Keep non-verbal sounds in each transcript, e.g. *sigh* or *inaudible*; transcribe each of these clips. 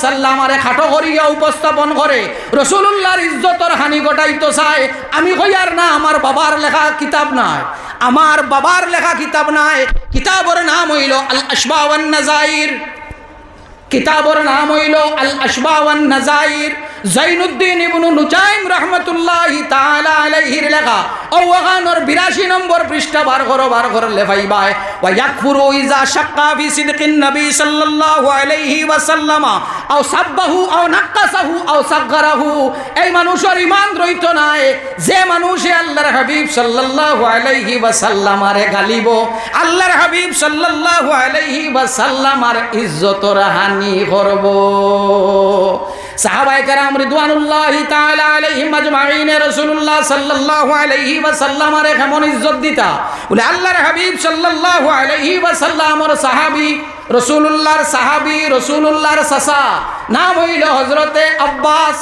ওয়াসাল্লাম আরে খাটো করিয়া উপস্থাপন করে রসুল্লাহর ইজ্জতর হানি ঘটাইতে চায় আমি কইয়ার না, আমার বাবার লেখা কিতাব নাই। আমার বাবার লেখা কিতাব নাই। কিতাবর নাম হইল আল আশবাওয়ান নাজাইর কিতাবর নাম হইল আল আশবাওয়ান নাজাইর জৈনুদ্দিন ইবনু নুজাইম রহমতুল্লাহ তাআলা আলাইহির লেখা ওয়াগানোর 82 নম্বর পৃষ্ঠা বার করো বার করো লেফাইবায় ওয়া ইয়াকফুরু ইজা শাক্কা ফি সিদকিন নবী সাল্লাল্লাহু আলাইহি ওয়াসাল্লাম, আও সাব্বাহু, আও নাক্কাসাহু, আও সাগরাহু এই মানুষের ঈমান রইত নাই। যে মানুষে আল্লাহর হাবিব সাল্লাল্লাহু আলাইহি ওয়াসাল্লামারে গালিব, আল্লাহর হাবিব সাল্লাল্লাহু আলাইহি ওয়াসাল্লামার ইজ্জতর হানি করব। সাহাবায়ে কেরাম রিদওয়ানুল্লাহ তাআলা আলাইহিম আজমাইন রাসূলুল্লাহ সাল্লাল্লাহু আলাইহি ওয়াসাল্লামার কেমন ইজ্জত দিতা? বলে, আল্লাহর হাবিব সাল্লাল্লাহু আলাইহি ওয়াসাল্লামর সাহাবী, রাসূলুল্লাহর সাহাবী, রাসূলুল্লাহর সাসা নাম হইল হযরতে আব্বাস।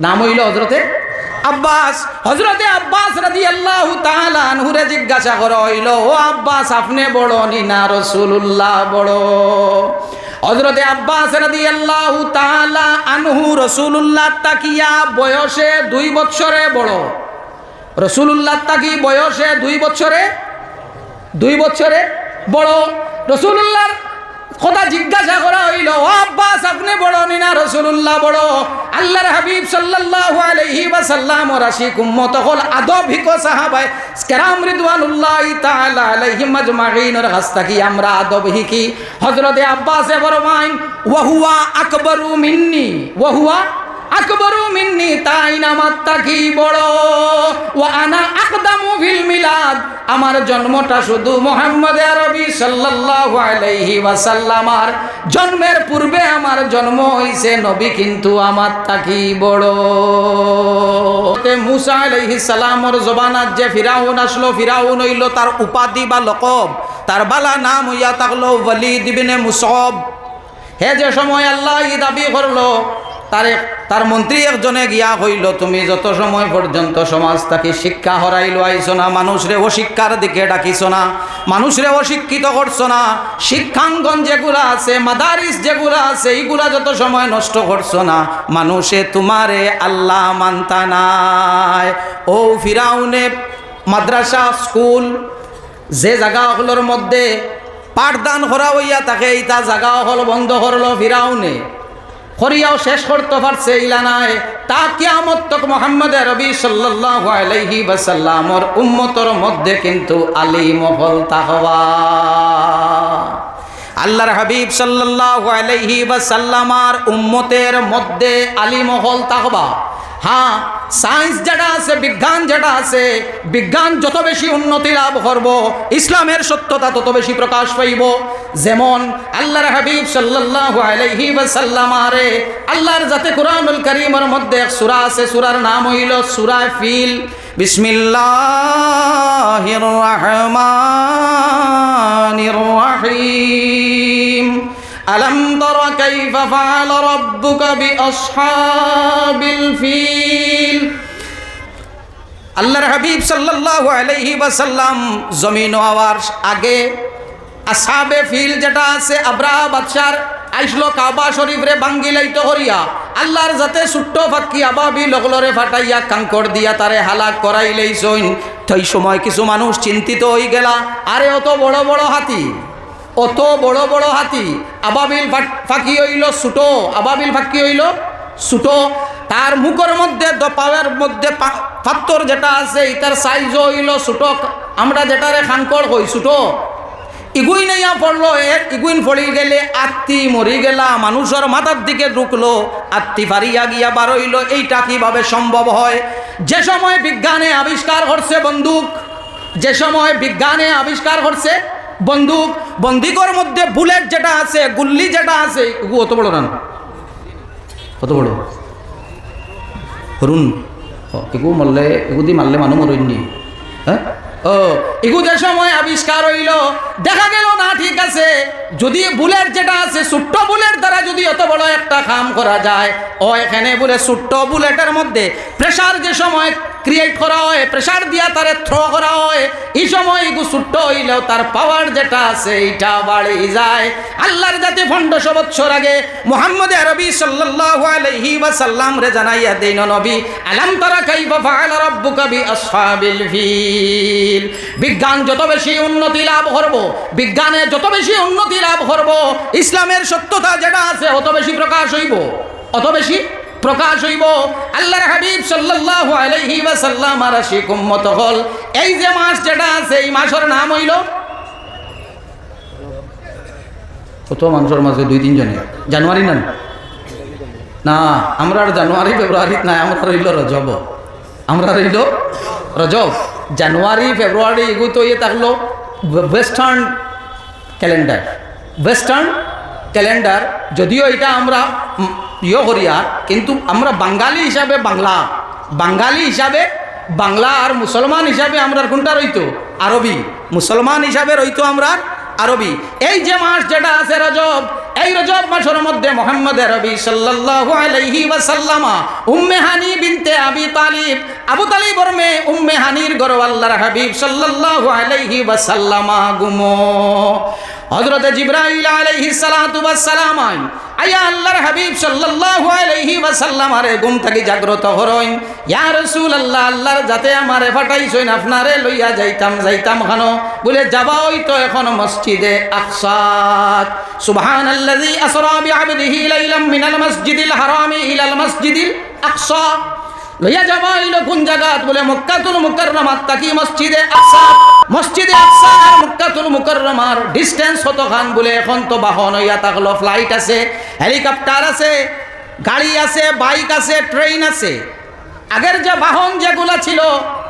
নাম হইল হযরতে আব্বাস হজরতে আব্বাস রাজি আল্লাহ তাহুরে জিজ্ঞাসা করা হইল ও আব্বাস, আপনি বড় নিনা রসুল্লাহ বড়? হজরতে আব্বাস রাজি আল্লাহ তালা আনহু রসুল্লাহ তাকিয়া বয়সে দুই বছরে বড়। রসুল্লাহ তাকি বয়সে দুই বছরে দুই বছরে বড়। রসুল্লাহর কথা জিজ্ঞাসা করা হইল আব্বাস, আপনি বড় নিনা রসুল্লাহ বড় আল্লাহর হাবিব সাল্লাল্লাহু আলাইহি ওয়াসাল্লাম হল আদব সাহাবাই আমরা আদব আব্বাসে ফরমাইন, ওয়া হুয়া আকবরু মিন্নি, ওয়া আকবরু মিন্নি, তাই নামাত তাকি বড়? ও আনা আকদামু ফিল মিলাদ, আমার জন্মটা শুধু মোহাম্মদ আরবি সাল্লাল্লাহু আলাইহি ওয়াসাল্লামার জন্মের পূর্বে আমার জন্ম হইছে নবী, কিন্তু আমার তাকি বড়? মুসা আলাইহিস সালামর জবানাত যে ফিরাউন আসলো, ফিরাউন হইল তার উপাধি বা লকব, তার বালা নাম হইয়া থাকল ওয়ালিদ ইবনে মুসব। হে যে সময় আল্লাহ দাবি করল তারে, তার মন্ত্রী একজনে গিয়া হইল, তুমি যত সময় পর্যন্ত সমাজ তাকে শিক্ষা হরাইলো আইছো না, মানুষরে অশিক্ষার দিকে ডাকিছ না, মানুষরে অশিক্ষিত করছ না, শিক্ষাঙ্গন যেগুলা আছে, মাদারিস যেগুলা আছে, এইগুলা যত সময় নষ্ট করছ না, মানুষে তোমারে আল্লাহ মানতা নাই। ও ফিরাউনে, মাদ্রাসা, স্কুল, যে জায়গাগুলোর মধ্যে পাঠদান করা হইয়া তাকে এইটা জায়গা হল বন্ধ করল ফিরাউনে। করিয়াও শেষ করতে পারছে ইলা নাই তা কিয়ামত তক মোহাম্মদ রবি সাল্লাল্লাহু আলাইহি ওয়াসাল্লামর উম্মতর মধ্যে কিন্তু আলী মহল তাহবা আল্লাহর হাবিব সাল্লাল্লাহু আলাইহি ওয়াসাল্লামার উম্মতের মধ্যে আলী মহল তাহবা হ্যাঁ সায়েন্স যেটা আছে, বিজ্ঞান যেটা আছে, বিজ্ঞান যত বেশি উন্নতি লাভ করব, ইসলামের সত্যতা তত বেশি প্রকাশ পাইব। যেমন আল্লাহর হাবিব সাল্লাল্লাহু ওয়াসাল্লাম আরে, আল্লাহর যাতে কোরআনুল কারীমের মধ্যে এক সূরা আছে, সূরার নাম হইল সূরা ফিল। বিসমিল্লাহির রহমানির রহিম। ألم تر كيف فعل ربك بأصحاب الفيل আল্লাহর হাবিব সাল্লাল্লাহু আলাইহি ওয়াসাল্লাম জমিন হওয়ার আগে আসাবে ফিল যেটা আছে আবরা বাদশার আইসলো কাবা শরীফরে বাঙ্গিলাইতো হরিয়া আল্লাহর যাতে ছোট্ট ফাঁকি আবাবি লগলরে ফাটাইয়া কাঙ্কর দিয়া তারে হালাক করাইলেই সইন সেই সময় কিছু মানুষ চিন্তিত হয়ে গেলা আরে অত বড় বড় হাতি অত বড় বড় হাতি, আবাবিল ফাঁকি হইল ছোটো, আবাবিল ফাঁকি হইল ছোটো। তার মুখের মধ্যে দপাওয়ের মধ্যে পাত্তর যেটা আছে, এটার সাইজ হইল ছোটো। আমরা যেটারে খানকর হই ছোটো। ইগুই নাইয়া পড়ল, এক ইগুইন পড়ি গেলে আত্মি মরি গেলা, মানুষের মাথার দিকে ঢুকলো, আত্মি ফারিয়া গিয়া বার হইল। এইটা কীভাবে সম্ভব হয়? যে সময় বিজ্ঞানে আবিষ্কার করছে বন্দুক, যে সময় বিজ্ঞানে আবিষ্কার করছে বন্দুক বন্দুকের মধ্যে বুলেট যেটা আছে, গুল্লি যেটা আছে অত বড় না। কত বড়। হরুন। এগু মরলে, এগু মারলে মানুষ মরইনি হ্যাঁ? ও, এগু যে সময় আবিষ্কার হইল, দেখা গেল না ঠিক আছে। যদি বুলেট যেটা আছে, ছোট্ট বুলেট দ্বারা যদি অত বড় একটা কাম করা যায়, ও এখানে বলে ছোট্ট বুলেটের মধ্যে প্রেশার যে সময় ক্রিয়েট করা হয় প্রেসার দিয়া তারে থ্রো করা হয়। এই সময় এগু ছোট্ট হইলেও তার পাওয়ার যেটা আছে, এইটা বাড়ে যায়। আল্লাহর জাতি পনেরোশো বছর আগে মোহাম্মদ আরবি সাল্লাল্লাহু আলাইহি ওয়াসাল্লাম রে জানাইয়া দেন নবী, আলাম তারা কাইফা ফাআলা রাব্বুকা বি আসহাবিল ফিল? বিজ্ঞান যত বেশি উন্নতি লাভ করব, বিজ্ঞানে যত বেশি উন্নতি লাভ করব, ইসলামের সত্যতা যেটা আছে অত বেশি প্রকাশ হইব, অত বেশি প্রকাশ হইব। আল্লাহর হাবিব সাল্লাল্লাহু আলাইহি ওয়াসাল্লাম আর আশিক উম্মত হল। এই যে মাস যেটা আছে, এই মাসের নাম হইল কত মানুষের মাঝে দুই তিনজনে জানুয়ারি না? না, আমরা আর জানুয়ারি ফেব্রুয়ারিত নাই আমরা রইল রজব। আমরা রইল রজব। জানুয়ারি, ফেব্রুয়ারি এগুলো তো ইয়ে থাকল। ওয়েস্টার্ন ক্যালেন্ডার ওয়েস্টার্ন ক্যালেন্ডার যদিও এটা আমরা ইয়ে করিয়া কিন্তু আমরা বাঙালি হিসাবে বাংলা বাঙালি হিসাবে বাংলা আর মুসলমান হিসাবে আমরা কোনটা রইতো আরবি মুসলমান হিসাবে রইতো আমরা আরবি এই যে মাস যেটা আছে রজব এই রজব মাসের মধ্যে মোহাম্মদ রবি সাল্লাল্লাহু আলাইহি ওয়াসাল্লামা উম্মে হানি বিনতে আবি তালিব আবু তালিবর মে উম্মে হানির গর আল্লাহর হাবিব সাল্লাল্লাহু আলাইহি ওয়াসাল্লামা গুমো হযরত জিবরাইল আলাইহিস সালাতু ওয়াস সালাম আয়া আল্লাহর হাবিব সাল্লাল্লাহু আলাইহি ওয়াসাল্লাম আরে ঘুম থেকে জাগ্রত হরইন। ইয়া রাসূলুল্লাহ, আল্লাহর যাতে আমারে ফাটাইছইন আপনারে লইয়া যাইতাম যাইতাম খানো। বলে যাবা ওই তো এখন মসজিদে আকসাত সুবহানাল্লাযী আসরা বিআবদিহি লাইলাম মিনাল মসজিদিল হারামি ইলাল মসজিদিল আকসা। লইয়া হইল কোন বলে তাকি মসজিদে মসজিদে আর বলে এখন তো বাহন ফ্লাইট আছে, হেলিকপ্টার আছে, গাড়ি আছে, বাইক আছে, ট্রেন আছে। আগের যে বাহন যেগুলা ছিল,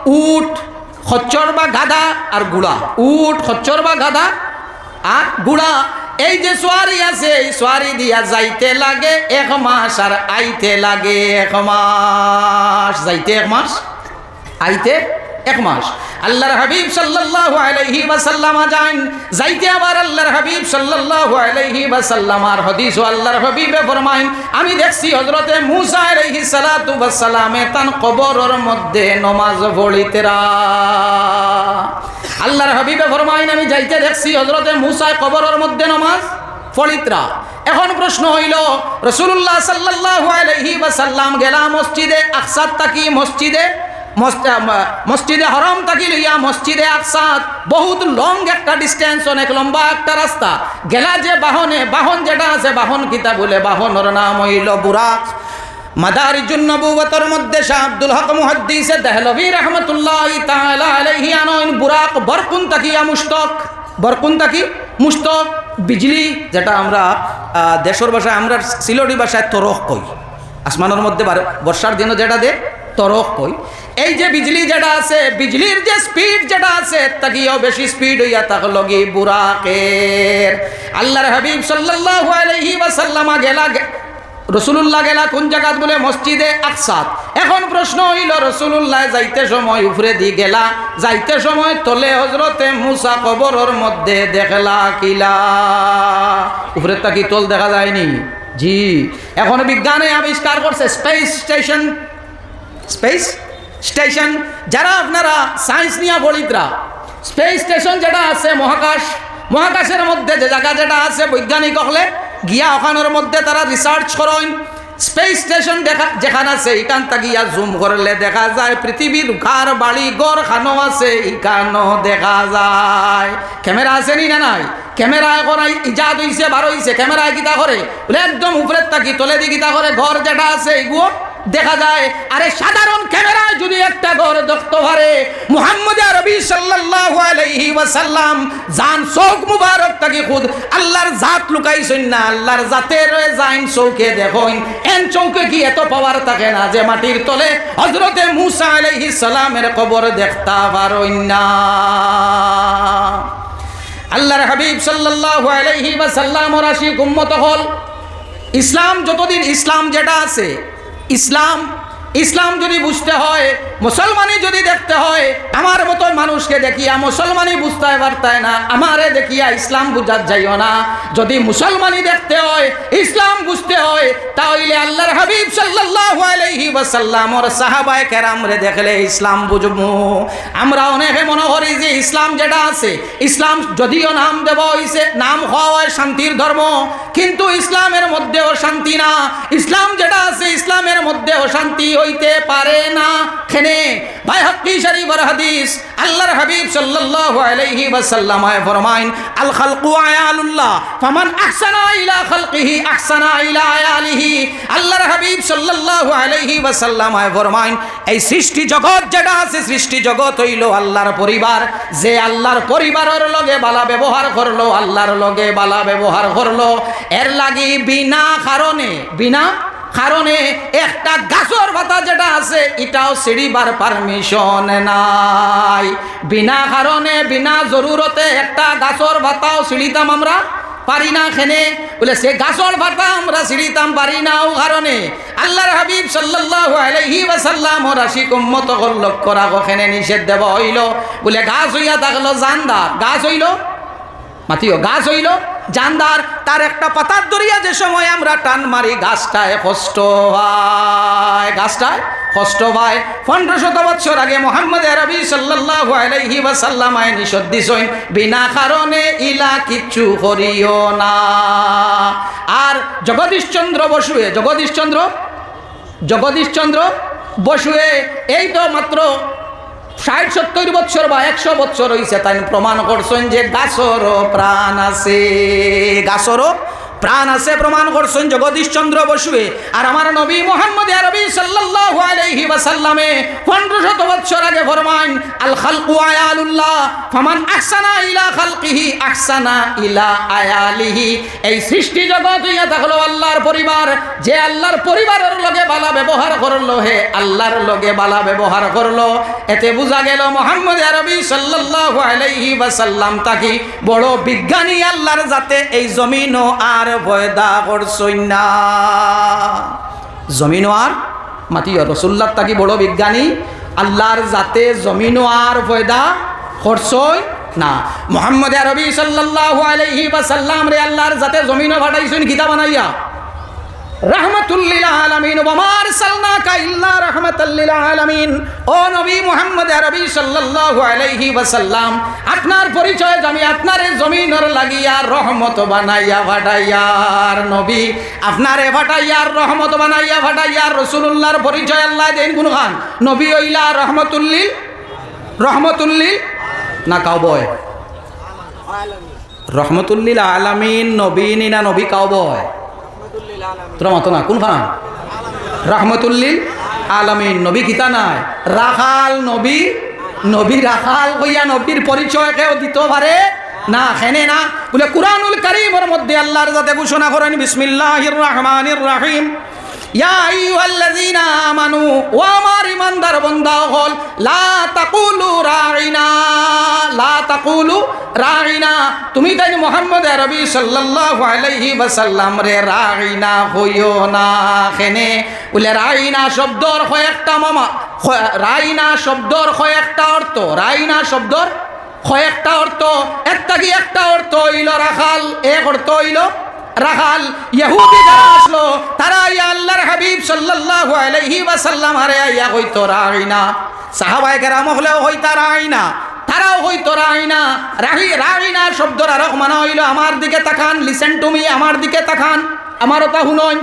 উট, খচ্চর বা গাদা আর গুড়া। উট, খচ্চর বা গাধা আর গুড়া এই যে সোয়ারি আছে, এই সোয়ারি দিয়া যাইতে লাগে, এক মাস আর আইতে লাগে এক মাস। যাইতে এক মাস? আইতে এক মাস। আল্লাহর হাবিব সাল্লাল্লাহু আলাইহি ওয়াসাল্লাম যান। যাইতে আবার আল্লাহর হাবিব সাল্লাল্লাহু আলাইহি ওয়াসাল্লাম আর হাদিস ও আল্লাহর হাবিবে ফরমাইন। আমি দেখছি হযরতে মুসা আলাইহি সালাতু ওয়াসসালামে তান কবরের মধ্যে নমাজ পড়িতেরা। আল্লাহর হাবিবে ফরমাইন যাইতে দেখছি হযরতে মুসা কবরের মধ্যে নমাজ ফলিতরা এখন প্রশ্ন হইল রসুল্লাহ সাল্লাল্লাহু আলাইহি ওয়াসাল্লাম গেলা মসজিদে আকসাদ তাকি মসজিদে? মসজিদে হরম তাকি লইয়া মসজিদে আকসাদ? বহুত লং একটা ডিস্টেন্স অনেক লম্বা একটা রাস্তা। গেলা যে বাহনে, বাহন যেটা আছে, বাহন কিতা বলে বাহনের নাম হইল বুরাক। মাদারিজুন মধ্যে শাহ আব্দুল হক দেহলভি রহমতুল্লাহ তাআলা আলাইহি বুরাক তাকি বিজলি, যেটা আমরা দেশের ভাষায়, আমরা সিলোডি ভাষায় কই। আসমানের মধ্যে বর্ষার দিনও যেটা দে, তরক কই। এই যে বিজলি যেটা আছে, বিজলির যে স্পিড যেটা আছে তাকিও বেশি স্পিড হইয়া থাকল গি বুরাকের? আল্লাহর হাবিব সাল্লাল্লাহু আলাইহি ওয়াসাল্লামা গেলা রসুল্লাহ গেলা কোন জায়গাত বলে? মসজিদে আকসাদ এখন প্রশ্ন হইল রসুল্লাহ যাইতে সময় উপরে দি গেলা? যাইতে সময় তলে হজরতে মুসা কবরের মধ্যে দেখলা কিলা। উপরে তাকি তল দেখা যায়নি? জি। এখন বিজ্ঞানে আবিষ্কার করছে স্পেস স্টেশন স্পেস স্টেশন যারা আপনারা সায়েন্স নিয়ে পড়িতরা স্পেস স্টেশন যেটা আছে মহাকাশ, মহাকাশের মধ্যে যে জায়গা যেটা আছে বৈজ্ঞানিক হলে গিয়া ওখানের মধ্যে তারা রিসার্চ করেন। স্পেস স্টেশন দেখা যেখানে আছে, এখান গিয়া জুম করলে দেখা যায়, পৃথিবীর ঘর, বাড়ি গড় খানো আছে এখানো দেখা যায়। ক্যামেরা আছে নি না নাই? ক্যামেরা এখন ইজাদ হইছে, বার হইছে ক্যামেরায় গীতা করে। বলে একদম উপরের থাকি তলে দি গীতা করে, ঘর যেটা আছে, এগুলো দেখা যায়, আরে সাধারণ ক্যামেরায় যদি একটা ঘর দেখতে পারে, মুহাম্মদ আরবি সাল্লাল্লাহু আলাইহি ওয়াসাল্লাম, জান চোখ মুবারক তাকে খুদ, আল্লাহর জাত লুকাইছেন না, আল্লাহর জাতের জাইন চৌকে দেখুন, এন চৌকে কি এত পাওয়ার থাকে না যে মাটির তলে হযরতে মুসা আলাইহিস সালামের কবর দেখতা পারইন না। আল্লাহর হাবিব সাল্লাল্লাহু আলাইহি ওয়াসাল্লাম রাশি উম্মত হল। ইসলাম, যতদিন ইসলাম যেটা আছে ইসলাম ইসলাম যদি বুঝতে হয় মুসলমানি যদি দেখতে হয়, আমার মতো মানুষকে দেখিয়া মুসলমানি বুঝতে পারতায় না, আমারে দেখিয়া ইসলাম বুঝার যাইও না। যদি মুসলমানি দেখতে হয়, ইসলাম বুঝতে হয়, তাহলে আল্লাহর হাবিব সাল্লাল্লাহু আলাইহি ওয়াসাল্লাম ওয়াসাল্লামর সাহাবায়ে কেরামরে দেখলে ইসলাম বুঝব। আমরা অনেকে মনে করি যে ইসলাম যেটা আছে, ইসলাম যদিও নাম দেব হইছে, নাম হওয়া হয় শান্তির ধর্ম, কিন্তু ইসলামের মধ্যেও শান্তি না। ইসলাম যেটা আছে, ইসলামের মধ্যেও শান্তি হইতে পারে না। খেনে ভাই হকি শরীফর হাদিস আল্লাহর হাবিব সাল্লাল্লাহু আলাইহি ওয়াসাল্লাম আয় ফরমাইন, আল খালকু আয়ালুল্লাহ, ফামান আহসানা ইলা খালকিহি, আহসানা ইলা আয়ালিহি। আল্লাহর হাবিব সাল্লাল্লাহু আলাইহি ওয়াসাল্লাম আয় ফরমাইন, এই সৃষ্টি জগৎ যেটা আছে, সৃষ্টি জগৎ হইল আল্লাহর পরিবার। যে আল্লাহর পরিবারের লগে বালা ব্যবহার করল, আল্লাহর লগে বালা ব্যবহার করল। এর লাগি বিনা কারণে, বিনা কারণে একটা গাছর পাতা যেটা আছে, এটাও সিঁড়িবার পারমিশন নাই। বিনা কারণে, বিনা জরুরতে একটা গাছর পাতাও সিঁড়িতাম আমরা পারি না খেনে। বলে, সে গাছর পাতা আমরা সিঁড়িতাম পারি না ও কারণে আল্লাহর হাবিব সাল্লাল্লাহু আলাইহি ওয়াসাল্লাম ও রাশিক উম্মত লক্ষ্য রাখো, খেনে নিষেধ দেব, হইল। বলে, গাছ হইয়া থাকল জানদার, গাছ হইল? মাতিও, গাছ হইল? জানদার, তার একটা পাতার দরিয়া যে সময় আমরা টান মারি, গাছটায় কষ্ট হয়। গাছটায় কষ্ট হয়। পনেরো শত বছর আগে মোহাম্মদ আরবি সাল্লাল্লাহু আলাইহি ওয়াসাল্লাম আয় নিষদ দিছইন বিনা কারণে ইলা কিচ্ছু করিও না। আর জগদীশচন্দ্র বসুয়ে, জগদীশচন্দ্র জগদীশচন্দ্র বসুয়ে, এই তো মাত্র ষাট সত্তর বছর বা একশো বছর হয়েছে তাই প্রমাণ করছেন যে গাছরও প্রাণ আছে। গাছরও প্রাণ আছে, প্রমাণ করছেন জগদীশচন্দ্র বসুয়ে। আর আমার নবী মোহাম্মদ আরবি সাল্লাল্লাহু আলাইহি ওয়াসাল্লামে 1500 বছর আগে ফরমান আল খালকু আয়ালুল্লাহ, ফামান আহসানা ইলা খালকিহি, আহসানা ইলা আয়ালিহি। এই সৃষ্টি জগৎ হইয়া থাকল আল্লাহর পরিবার। যে আল্লাহর পরিবারের লগে বালা ব্যবহার করল, হে আল্লাহর লগে বালা ব্যবহার করল। এতে বোঝা গেল মোহাম্মদ আরবি সাল্লাল্লাহু আলাইহি ওয়াসাল্লাম তাকি বড় বিজ্ঞানী আল্লাহর যাতে এই জমিনও আর পয়দা করছই না। জমিনও আর মাতিও রসুল্লার তাকি বড় বিজ্ঞানী। আল্লাহর যাতে জমিনো আর ভয়দা করছই না। মোহাম্মদ আরবি সাল্লাহ আলহি বা সাল্লাম রে আল্লাহর যাতে জমিনও ফাটাইছেন গীতা বানাইয়া। নবী আলাইহি ওয়াসাল্লাম, আপনার পরিচয় আমি আপনার জমিনের লাগিয়া রহমত বানাইয়া ফাটাইয়ার নবী আপনারে ফাটাইয়ার রহমত বানাইয়া ফাটাইয়ার রাসূলুল্লাহর পরিচয় আল্লাহ দেন কোন খান নবী হইলা রহমতুল্লিল রহমতুল্লিল না কাউবয় রহমতুল্লিল আলামিন, নবী না নবী কাউবয় তোরা মতো না, কোন খান রহমতুল্লিল আলামিন, নবী কিতা নাই? রাখাল নবী নবী রাখাল কইয়া নবীর পরিচয় কেউ দিতে পারে? না হেনে না। বলে কুরআনুল কারীমের মধ্যে আল্লাহর যাতে ঘোষণা করেন, বিসমিল্লাহির রহমানির রহিম। ইয়া আইয়ুহাল্লাযীনা আমানু, ও আমার ইমানদার বান্দা হল, লা তাকুলু রাইনা। তাকুলু রাইনা তুমি তাই মোহাম্মদ আরবি সাল্লাল্লাহু আলাইহি ওয়াসাল্লাম রে রাইনা হইও না খেনে। বলে রাইনা শব্দর কয়েকটা মামা। রাইনা শব্দর কয়েকটা অর্থ। রাইনা শব্দর কয়েকটা অর্থ। একটা কি একটা অর্থ হইল রাখাল? এক অর্থ হইল রাখাল। ইহুদি যারা আসলো, তারা ইয়া আল্লাহর হাবিব সাল্লাল্লাহু আলাইহি ওয়াসাল্লাম আরে ইয়া হইতো রাইনা সাহাবায়ে কেরাম হলেও হইতা রাইনা তারাও হইতো রাহিনা। রাহি রাহিনা শব্দ আরক মানা হইল, আমার দিকে তাকান লিসেন টু মি আমার দিকে তাকান আমারও তা হুনয়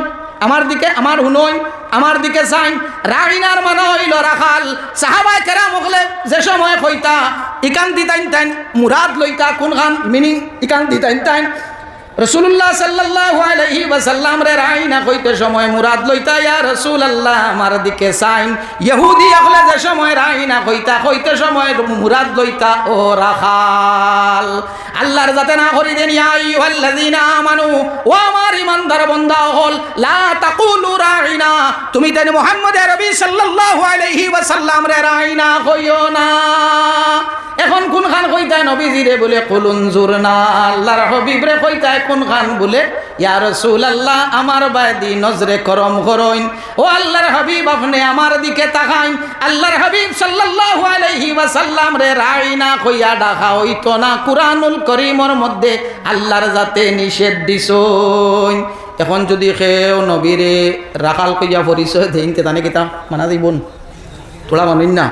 আমার দিকে, আমার হুনয় আমার দিকে চাইন রাহিনার মানে হইল, রাখাল সাহাবাই কেরা মুখলে যে সময় হইতা ইকান দিতাইন তাইন, মুরাদ লইতা কোন খান মিনিং ইকান দিতাইন তাইন রসুল্লাহ সাল্লাল্লাহু আলাইহি ওয়াসাল্লাম রে রাইনা কইতে সময় মুরাদ লইতা, ইয়া রসুল আল্লাহ আমার দিকে সাইন ইহুদি আকলে যে সময় রাইনা কইতা, কইতে সময় মুরাদ লইতা, ও রাখাল, আল্লাহর যাতে না করি দেন, ইয়া আইয়ুহাল্লাযীনা আমানু, ও আমার ইমানদার বান্দা হল, লা তাকুলু রাইনা তুমি তাই মোহাম্মদ রবি সাল্লাল্লাহু আলাইহি ওয়াসাল্লাম রে রাইনা কইও না। এখন কোন খান কইতায় নবীজিরে বলে কুলুন জুর না আল্লাহর হাবিব রে কইতায় কোন খান বলে, ইয়া রাসূলুল্লাহ, আমার বাদি নজরে করম করইন ও আল্লাহর হাবিব, আপনি আমার দিকে তাকাইন। আল্লাহর হাবিব সাল্লাল্লাহু আলাইহি ওয়াসাল্লাম রে রাইনা কইয়া ডাকা হইতো না। কুরআনুল করিমর মধ্যে আল্লাহর যাতে নিষেধ দিছইন এখন যদি কেউ নবীরে রাখাল কইয়া পরিচয় দেন তে তানে কিতা? মানা দিবন তোলা মানুষ না।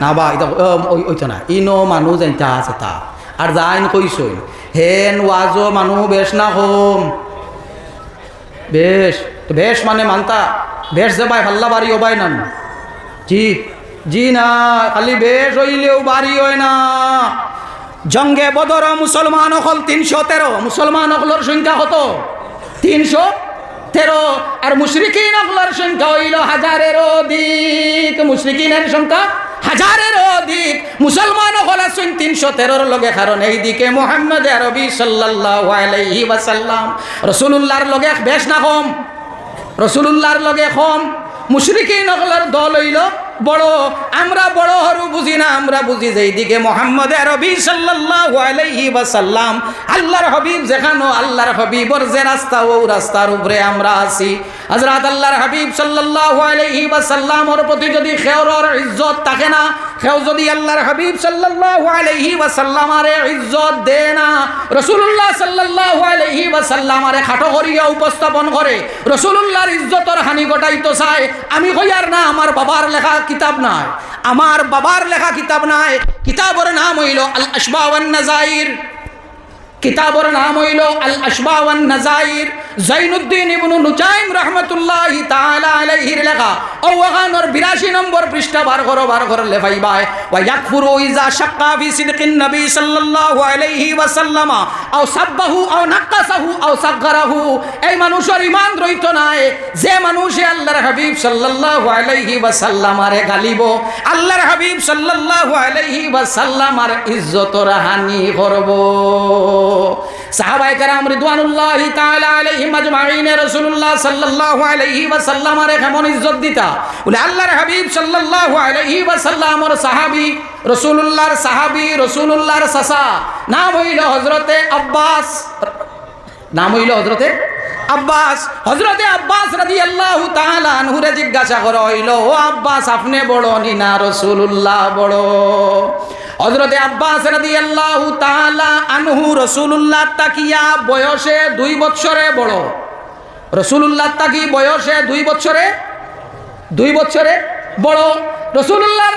না বা, এটা ওইতো না। ইনো মানুষ যেটা আছে তা। আর যাইন কইসই। হেন ওয়াজো মানুহ বেশ না হোম বেশ, তো বেশ মানে মানতা। বেশ যাবাই ফাল্লা বাড়ি ওবাই নাম। জি জি না, খালি বেশ হইলেও বাড়ি হয় না। জঙ্গে বদর মুসলমান অকল তিনশো তেরো। মুসলমান অকলর সংখ্যা কত? তিনশো তেরো। আর মুশরিকিন সংখ্যা হইল হাজারের অধিক। মুশরিকিনের সংখ্যা হাজারের অধিক মুসলমান হল আছেন তিনশো তেরোর লগে কারণ এইদিকে মোহাম্মদ আরবি সাল্লাহ আলাইহি ওয়াসাল্লাম। রসুল্লাহর লগে বেশ না কম। রসুল্লাহর লগে কম। মুশরিকি নকলের দল হইল বড়, আমরা বড় হরু বুঝি না, আমরা বুঝি যে এইদিকে মোহাম্মদ রবি ওয়াসাল্লাম। আল্লাহর হাবিব যেখানো, আল্লাহর হাবিবর যে রাস্তা, ও রাস্তার উপরে আমরা আছি। হজরত আল্লাহর হাবিব সাল্লাহ আলহি বা সাল্লামর প্রতি যদি খেয়র ইজ্জত থাকে না খেও যদি আল্লাহর হাবিব সাল্লাহ আলাইহি ওয়াসাল্লামারে ইজ্জত দে না রসুল্লাহ সাল্লাহ আলাইহি ওয়াসাল্লামারে খাটো করিয়া উপস্থাপন করে রসুল্লাহর ইজ্জতর হানি ঘটাইতো চায়, আমি কইয়ার না, আমার বাবার লেখা কিতাব নাই। আমার বাবার লেখা কিতাব নাই, কিতাবর নাম হইল আল আসবাওয়ান নাজাইর কিতাবর নাম হইল আল আসবাওয়ান নাজাইর জৈনুদ্দিন ইবনু নুজাইম রহমতুল্লাহ তাআলা আলাইহির লেখা ও ওখানোর 82 নম্বর পৃষ্ঠা বার করো বার করো লেফাই বাই ওয়া ইয়াকফুরু ইজা শাক্কা ফি সিদকিন নবী সাল্লাল্লাহু আলাইহি ওয়াসাল্লাম, আও সাব্বাহু, আও নাক্কাসাহু, আও সাগরাহু এই মানুষের ঈমান রইত নাই। যে মানুষে আল্লাহর হাবিব সাল্লাল্লাহু আলাইহি ওয়াসাল্লাম আরে গালিব, আল্লাহর হাবিব সাল্লাল্লাহু আলাইহি ওয়াসাল্লাম আর ইজ্জতর হানি করব। সাহাবায়ে কেরাম রিদওয়ানুল্লাহি তাআলা আলাইহিম আজমাইন, রাসূলুল্লাহ সাল্লাল্লাহু আলাইহি ওয়াসাল্লাম আরে কেমন ইজ্জত দিতা। বলে, আল্লাহর হাবিব সাল্লাল্লাহু আলাইহি ওয়াসাল্লাম আর সাহাবী, রাসূলুল্লাহর সাহাবী, রাসূলুল্লাহর সাসা নাম হইল হযরতে আব্বাস। নাম হইল হযরতে আব্বাস হজরতে আব্বাস রাজি আল্লাহ তাহুরে জিজ্ঞাসা করা হইল, ও আব্বাস, আপনি বড় নি না রসুল্লাহ বড়? হজরতে আব্বাস রাজি আল্লাহ আনহু রসুল্লাহ তাকিয়া বয়সে দুই বৎসরে বড়। রসুল্লাহ তাকি বয়সে দুই বছরে দুই বছরে বড়। রসুল্লাহর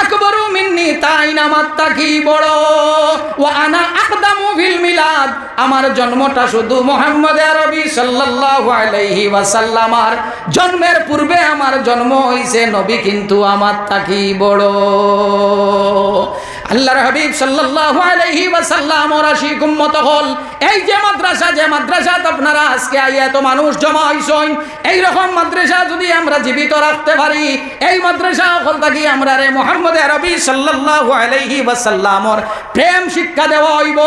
আকবরু মিন্নি, তাই নামাত্তা তাকি বড়? ও আনা আকদামু ভিল মিলাদ, আমার জন্মটা শুধু মোহাম্মদ আরবি সাল্লাল্লাহু আলাইহি ওয়াসাল্লামার জন্মের পূর্বে আমার জন্ম হইছে নবী, কিন্তু আমার তাকি বড়? আল্লাহর হাবিব সাল্লাল্লাহু আলাইহি ওয়াসাল্লাম ওর উম্মত হল। এই যে মাদ্রাসা, যে মাদ্রাসাত আপনারা আজকে আইয়া এত মানুষ জমা হইছেন এই রকম মাদ্রাসা যদি আমরা জীবিত রাখতে পারি, এই মাদ্রাসা হল থাকি আমরা রে মোহাম্মদ আরবি সাল্লাল্লাহু আলাইহি ওয়াসাল্লামর প্রেম শিক্ষা দেওয়া হইব।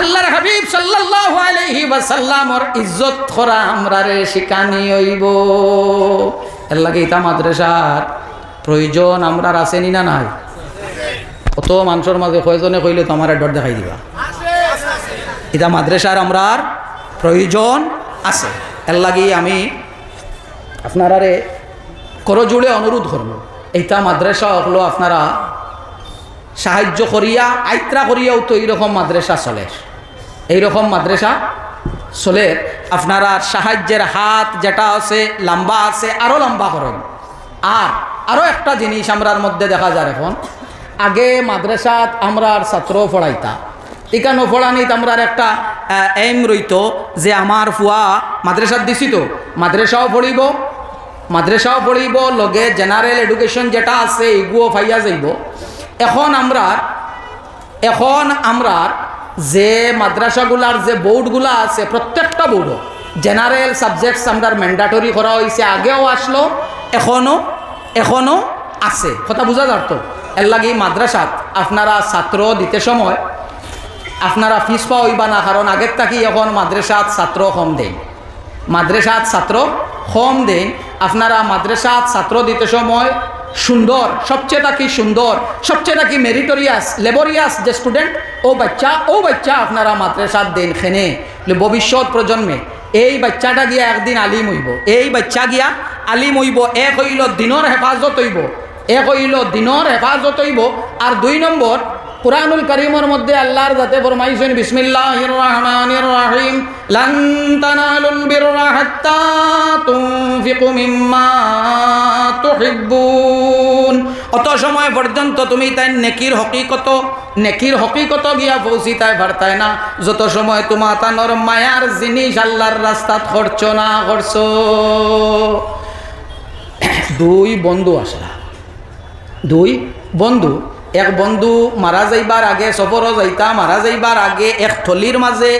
আল্লাহর হাবিব সাল্লাল্লাহু আলাইহি ওয়াসাল্লামর ইজ্জত করা আমরা রে শিখানি হইব। এর লাগে ইতা মাদ্রাসার প্রয়োজন আমরা আসেনি না নাই? কত মানুষের মাঝে কয়জনে কইলে তো আমার ডর দেখাই দিবা? এটা মাদ্রাসার আমরার প্রয়োজন আছে। এর লাগি আমি আপনারারে করজুড়ে অনুরোধ করব। এইটা মাদ্রাসা হলো আপনারা সাহায্য করিয়া আইত্রা করিয়াও তো এইরকম মাদ্রাসা চলে। এইরকম মাদ্রাসা চলে। আপনারা সাহায্যের হাত যেটা আছে, লম্বা আছে আরও লম্বা করেন। আর আরও একটা জিনিস আমরার মধ্যে দেখা যায় এখন আগে মাদ্রাসাত আমরার ছাত্র পড়াইতা। ইকানো পড়ানিত আমরার একটা এম রইত যে আমার ফুয়া মাদ্রাসাত দিছি তো। মাদ্রাসাও পড়িব মাদ্রাসাও পড়িব, লগে জেনারেল এডুকেশন যেটা আছে এগুলো ফাইয়া যাইব। এখন আমরা এখন আমরা যে মাদ্রাসাগুলার যে বোর্ডগুলা আছে, প্রত্যেকটা বোর্ডও জেনারেল সাবজেক্টস আমরা ম্যান্ডাটরি করা হয়েছে আগেও আসলো এখনও এখনও আছে। কথা বোঝা যার তো? এর লাগে মাদ্রাসাত আপনারা ছাত্র দিতে সময়, আপনারা ফিস পাওয়া না কারণ আগের থাকি এখন মাদ্রাসাত ছাত্র কম দেন। মাদ্রাসাত ছাত্র কম দেন, আপনারা মাদ্রাসাত ছাত্র দিতে সময় সুন্দর সবচেয়ে কি সুন্দর সবচেয়ে কি মেরিটোরিয়াস লেবরিয়াস যে স্টুডেন্ট ও বাচ্চা ও বাচ্চা আপনারা মাদ্রাসাত দেন খেনে। ভবিষ্যৎ প্রজন্মে এই বাচ্চাটা গিয়া একদিন আলিম হইব, এই বাচ্চা গিয়া আলিম হইব, এক হইল দিনর হেফাজত হইব। এক হইল দিনর হেফাজত হইব। আর দুই নম্বর কুরআনুল করিমের মধ্যে আল্লাহর যাতে ফরমাইছেন বিসমিল্লাহির রহমানির রহিম লান তানালুল বিররা হাত্তা তুনফিকু মিম্মা তুহিব্বুন। অত সময় পর্যন্ত তুমি তাই নেকির হকিকত নেকির হকিকত গিয়া পৌঁছি তাই পারতাই না। যত সময় তোমার তানর মায়ার জিনিস আল্লাহর রাস্তাত খরচ না করছ দুই বন্ধু আসলা। দুই, বন্ধু। এক বন্ধু মারা যাইবার আগে সফরও যাইতা, মারা যাইবার আগে এক থলির মাঝে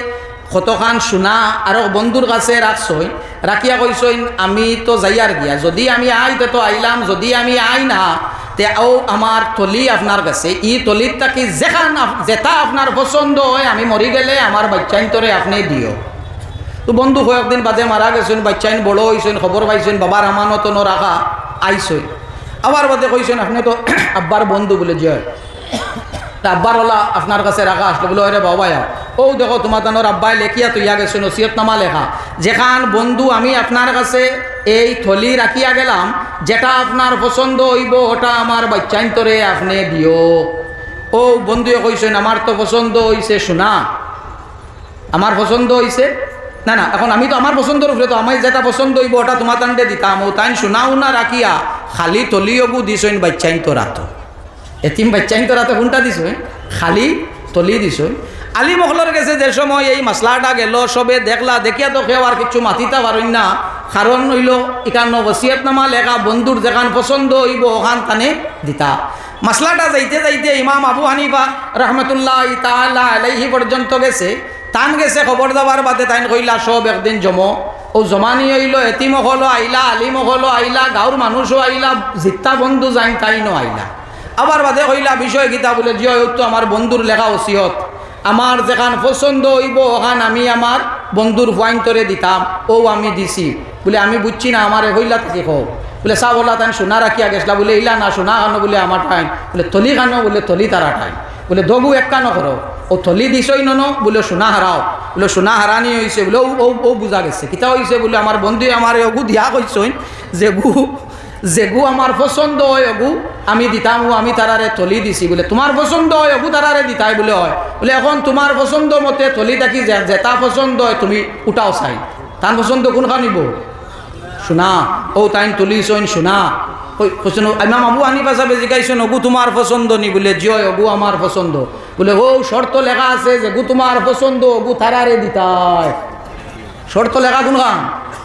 কতখান সোনা আর বন্ধুর কাছে রাখছই রাখিয়া কইসইন আমি তো যাইয়ার গিয়া। যদি আমি আই তো আইলাম। যদি আমি আই না, তে ও আমার থলি আপনার কাছে। ই থলির তাকি যেখান যেটা আপনার পছন্দ হয়, আমি মরি গেলে আমার বাচ্চাইন তোরে আপনি দিও তো বন্ধু কয়েকদিন বাদে মারা গেছেন বাচ্চাইন বড় হয়েছেন খবর পাইছেন বাবার আমানত ন রাখা আইসই আবার বাদে কইছেন, আপনি তো *coughs* আব্বার বন্ধু বলে তা আব্বার ওলা আপনার কাছে রাখা আসলো, বলে, ওরে বাবা ও দেখো তোমার তানোর আব্বাই লেখিয়া তুইয়া গেছে নসিহতনামা লেখা। যেখান বন্ধু আমি আপনার কাছে এই থলি রাখিয়া গেলাম, যেটা আপনার পছন্দ হইব, ওটা আমার বাচ্চাইন্তরে আপনি দিও। ও বন্ধুয়ে কইছেন, আমার তো পছন্দ হইছে, শোনা। আমার পছন্দ হয়েছে না না, এখন আমি তো আমার পছন্দর উপরে তো আমি যেটা পছন্দ হইব, ওটা তোমার তান্ডে দিতাম ও তাই শোনাও না রাখিয়া খালি তলিয়বু দিছইন বাচ্চাইন তো রাতো এতিম বাচ্চাইন তো রাতে কোনটা দিছইন? খালি তলি দিছইন। আলী মহলর গেছে যে সময় এই মশলাটা গেল সবে দেখলা, দেখিয়া তো কেউ আর কিছু মাতিতা পারইন না। কারণ হইল এখান ওসিয়তনামা লেখা বন্ধুর যেখান পছন্দ হইব, ওখান তানে দিতা। মশলাটা যাইতে যাইতে ইমাম আবু হানিফা রহমতুল্লাহ তাআলা আলাইহি পর্যন্ত গেছে। টান গেছে খবর দেওয়ার বাদে তাইন কইলা সব একদিন জমো। ও জমানি হইল এতিম হলো আইলা আলিম হলো আইলা গাঁর মানুষও আইলা জিত্তা বন্ধু যাইন তাইনও আইলা। আবার বাদে কইলা, বিষয় গীতা বলে জিয় তো আমার বন্ধুর লেখা ওসিয়ত আমার যেখান পছন্দ হইব, ওখান আমি আমার বন্ধুর পয়েন্টরে দিতাম। ও আমি দিছি। বলে, আমি বুঝছি না আমার হইলা থেকে হোক বলে চা বলা তাই সোনা রাখিয়া গেছলা বলে, ইলা না সোনা খানো বলে আমার ঠাইন। বলে থলি খানো বলে থলি তারা ঠাইন। বলে দবু এক কানো করো। ও থলি দিছই নন বলে, সোনা হারাও বলে, সোনা হারানি হয়েছে বলে ও ও বুঝা গেছে। কিতা হয়েছে বলে আমার বন্ধু আমার অগু দিয়া কইসইন যে গু যেগু আমার পছন্দ হয় অগু। আমি দিতাম আমি তারারে থলি দিছি। বলে তোমার পছন্দ হয় অগু তারারে দিতাই? বলে, হয়। বলে, এখন তোমার পছন্দ মতে থলি থাকি যেটা পছন্দ হয় তুমি উঠাও চাই। তার পছন্দ কোনখান নিব? শোনা ও তাইন তুলিছইন শোনা কৈছেন ইমাম আবু হানিফা সাহেবে জিজ্ঞাসন অগু তোমার পছন্দ নি, বলে জয় অগু আমার পছন্দ। বলে, ও, শর্ত লেখা আছে যে গু তোমার পছন্দ অগু তারারে দিতায় শর্ত লেখা কোনখান?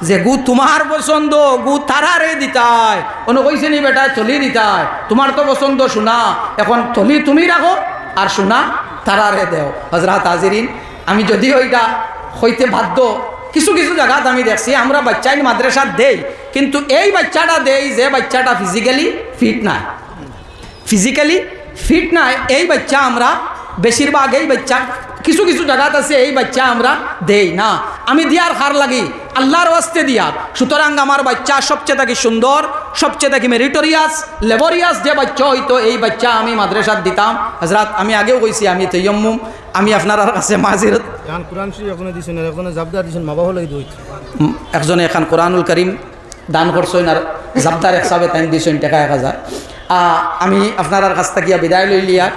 যে গু তোমার পছন্দ গু তারারে দিতায় কোনো কইছে নি, বেটা, থলি দিতায় তোমার তো পছন্দ, শোনা। এখন থলি তুমি রাখো আর শোনা তারারে দেও। হজরত হাজিরিন আমি যদিও এটা হইতে বাধ্য কিছু কিছু জায়গাত আমি দেখছি, আমরা বাচ্চাই মাদ্রাসাত দেই, কিন্তু এই বাচ্চাটা দেই যে বাচ্চাটা ফিজিক্যালি ফিট নাই। ফিজিক্যালি ফিট নাই, এই বাচ্চা আমরা বেশিরভাগ এই বাচ্চা, কিছু কিছু জায়গাত আছে, এই বাচ্চা আমরা দেই না। আমি দিয়ার হার লাগি আল্লাহর ওয়াস্তে দিয়া। সুতরাং আমার বাচ্চা সবচেয়ে থাকি সুন্দর সবচেয়ে থাকি মেরিটোরিয়াস লেবরিয়াস যে বাচ্চা হইতো এই বাচ্চা আমি মাদ্রাসাত দিতাম। হজরাত আমি আগেও কইছি আমি তৈয়ম্মুম আমি আপনার কাছে মাজিরত। এখন কোরআন শরীফ এখন দিছেন এখন জাবদার দিছেন মা বাবা লাগি দইত। উম, একজনে এখান কোরআনুল করিম দান করছেন আর জাবদার হিসাবে তাই দিছেন টাকা এক হাজার। আমি আপনার কাছ থেকে বিদায় লই লিয়ার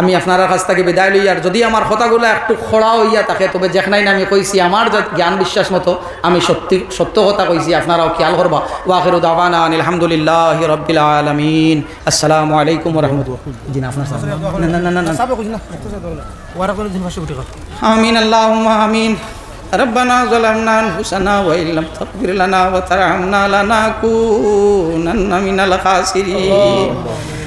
আমি আপনার কাছ থেকে বিদায় লই আর যদি আমার কথাগুলো একটু খড়া হইয়া থাকে তবে যেখানাই আমি কইছি আমার যে জ্ঞান বিশ্বাস মতো আমি সত্যি সত্য কথা কইছি আপনারাও খেয়াল করবা ওয়াখির দাওয়ানা আলহামদুলিল্লাহ রবিল আলমিন আসসালামু আলাইকুম রহমতুল্লাহ জি না আপনার সাথে। না না না না না সাবে কইছ না ওয়ারা করে দিন ভাষা উঠে آمين اللهم آمين ربنا ظلمنا أنفسنا وإن لم تغفر لنا وترحمنا لنكونن من الخاسرين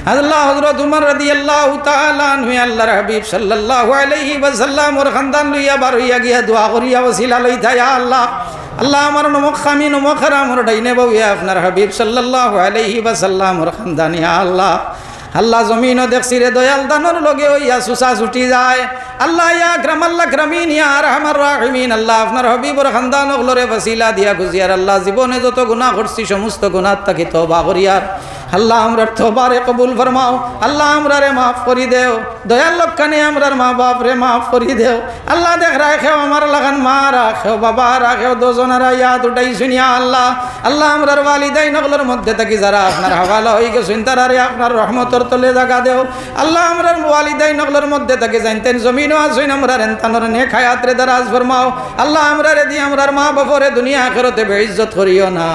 আল্লাহ হযরত উমর রাদিয়াল্লাহু তাআলা আনহু আল্লাহর হাবিব, সাল্লাল্লাহু আলাইহি ওয়াসাল্লাম, ওর খানদান লইয়া বার হইয়া গিয়া দোয়া করিয়া ওসিলা লইতা, ইয়া আল্লাহ আল্লাহ আমার নমক খামি, নমক হারাম, ওর ডাইনে বউয়া আপনার হাবিব, সাল্লাল্লাহু আলাইহি ওয়াসাল্লাম, ওর খানদান, ইয়া আল্লাহ আল্লাহ জমিনও দেখছি রে দয়াল দানোর লগে ওইয়া সুসা ছুটি যায়। আল্লাহ, ইয়া গ্রাম আল্লাহ গ্রামীণ ইয়া রহমান রাহিমিন, আল্লাহ আপনার হবিবর খানদান, ওগুলোরে বসিলা দিয়া গুজিয়ার, আল্লাহ জীবনে যত গুণা করছি সমস্ত গুনাহ তাকে তবা করিয়ার। আল্লাহ আমরার তোবারে কবুল ফরমাও, আল্লাহ আমরারে মাফ করি দেও, দয়াল লক্ষানে আমরার মা বাপ রে মাফ করি দেও। আল্লাহ দেখ রাখেও আমার লাগান মা, রাখেও বাবা, রাখেও দোজনারা ইয়াদ উঠাই শুনিয়া আল্লাহ। আল্লাহ আমরার ওয়ালিদাই নগলের মধ্যে থাকি যারা আপনার হাওয়ালা হয়ে গেছেন, তারারে আপনার রহমতর তলে জাগা দেও। আল্লাহ আমরার ওয়ালিদাই নগলের মধ্যে থাকি জানতেন জমিনও আসুন আমরা রেন্তানোর নে খায়াত্রে দারাজ ফরমাও। আল্লাহ আমরারে দিয়ে আমরার মা বাপরে দুনিয়া আখেরতে বেইজ্জত করিও না।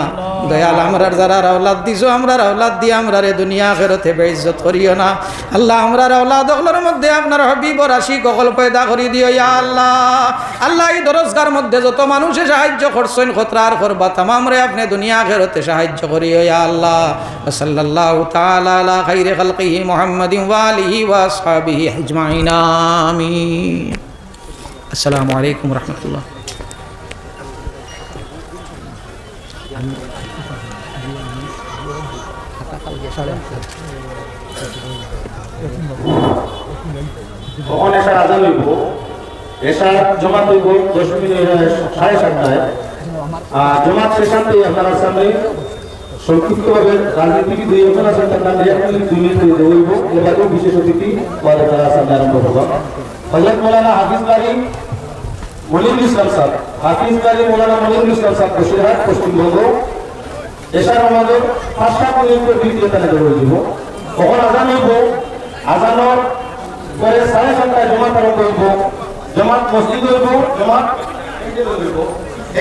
দয়াল আমরার যারা রাওলাদ দিছো আমরা রাওলাদ দিয়ে আমরা রে দুনিয়া আখেরতে বেইজ্জত করিও না। আল্লাহ, আমরা রাওলাদ ওগুলোর মধ্যে আপনার হবিব রাশি ককল পয়দা করি দিও, ইয়া আল্লাহ। আল্লাহ, এই দরজগার মধ্যে যত মানুষে সাহায্য করছেন খতরার করবা তামাম রে আপনি দুনিয়া আখেরতে সাহায্য করিও, ইয়া আল্লাহ। সাল্লাল্লাহু তাআলা আলা খাইরি খালকিহি মুহাম্মাদিন ওয়া আলিহি ওয়া আসহাবিহি আজমাইন, আমিন। আসসালামু আলাইকুম রাহমাতুল্লাহ। কখন এসার আজান হইব। এসার জমাত হইব দশ মিনিট সাড়ে সাতটায়। আর জমাত শেষান্তে আপনারা সামনে সংক্ষিপ্তভাবে রাজনীতিবিদ দুই জন আছেন, তার নাম এক মিনিট দুই মিনিট করে হইব বিশেষ অতিথি পরে তারা সামনে আরম্ভ হব হজরত মৌলানা হাফিজ বাড়ি মনিরুল ইসলাম সাহেব, হাফিজ বাড়ি মৌলানা মনিরুল ইসলাম সাহেব বসিরহাট, পশ্চিমবঙ্গ। এসার আমাদের পাঁচটা পর্যন্ত দ্বিতীয় তালিকা হয়ে যাব কখন আজান হইব, আজানোর পরে সাড়ে সাতটায় জমাত আরম্ভ হইব, জমাত মসজিদ হইব, জমাত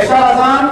এটা আজান